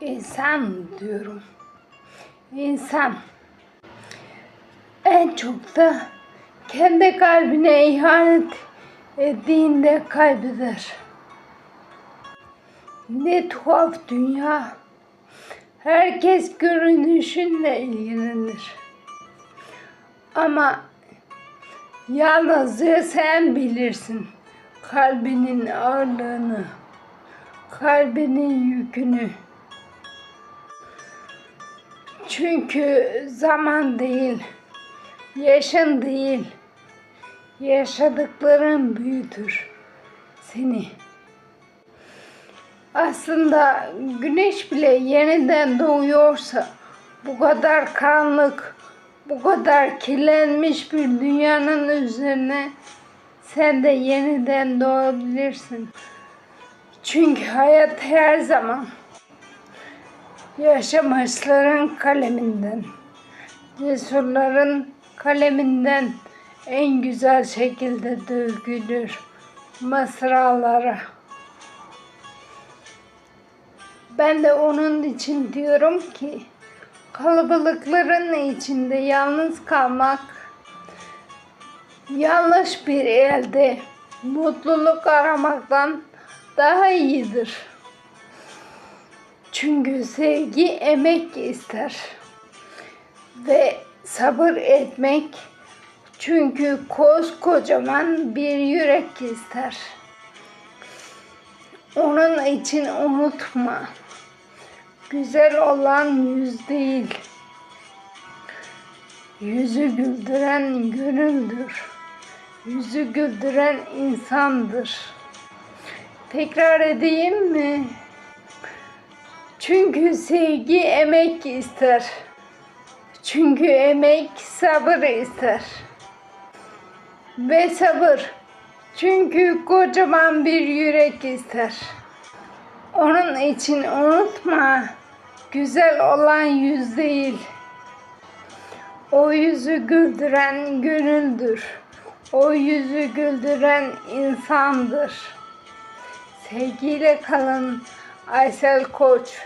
İnsan diyorum. İnsan en çok da kendi kalbine ihanet ettiğinde kaybeder. Ne tuhaf dünya. Herkes görünüşünle ilgilenir. Ama yalnızca sen bilirsin kalbinin ağırlığını, kalbinin yükünü. Çünkü zaman değil, yaşın değil, yaşadıkların büyütür seni. Aslında güneş bile yeniden doğuyorsa bu kadar karanlık, bu kadar kirlenmiş bir dünyanın üzerine sen de yeniden doğabilirsin. Çünkü hayat her zaman yaşamışların kaleminden, cesurların kaleminden en güzel şekilde dökülür mısralara. Ben de onun için diyorum ki kalabalıkların içinde yalnız kalmak yanlış bir elde mutluluk aramaktan daha iyidir. Çünkü sevgi emek ister ve sabır etmek çünkü koskocaman bir yürek ister. Onun için unutma. Güzel olan yüz değil. Yüzü güldüren gönüldür. Yüzü güldüren insandır. Tekrar edeyim mi? Çünkü sevgi emek ister. Çünkü emek sabır ister. Ve sabır. Çünkü kocaman bir yürek ister. Onun için unutma. Güzel olan yüz değil. O yüzü güldüren gönüldür. O yüzü güldüren insandır. Sevgiyle kalın I sell coach.